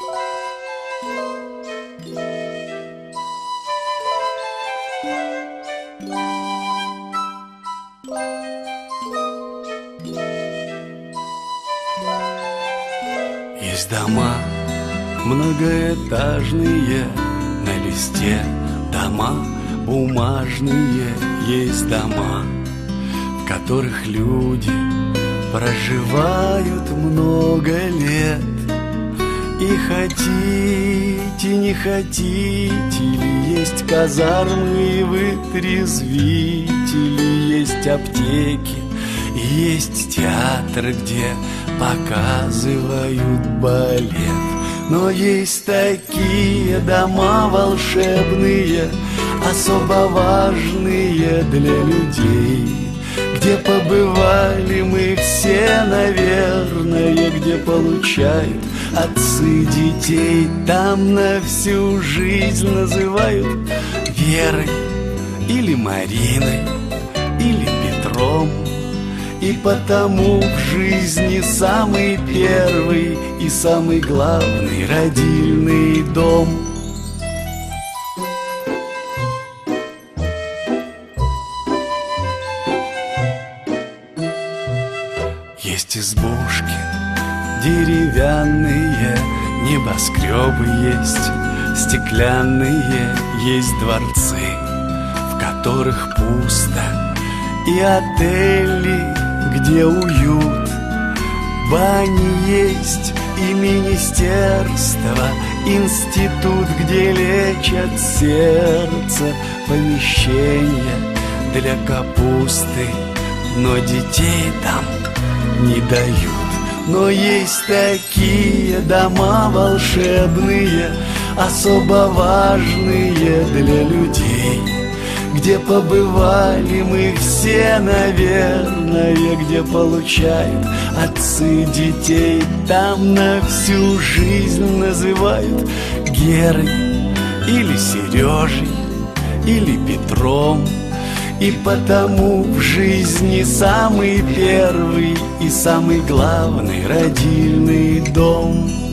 Есть дома многоэтажные на листе Дома бумажные, есть дома, в которых люди проживают много лет. И хотите, не хотите, ли есть казармы и вытрезвители, есть аптеки, есть театр, где показывают балет. Но есть такие дома волшебные, особо важные для людей, где побывали мы все, наверное, где получают отцы детей, там на всю жизнь называют Верой или Мариной или Петром. И потому в жизни самый первый и самый главный родильный дом. Есть избушки деревянные, небоскребы есть, стеклянные, есть дворцы, в которых пусто, и отели, где уют, бани есть и министерство, институт, где лечат сердце, помещение для капусты, но детей там не дают. Но есть такие дома волшебные, особо важные для людей, где побывали мы все, наверное, где получают отцы детей, там на всю жизнь называют Герой или Сережей или Петром. И потому в жизни самый первый и самый главный родильный дом.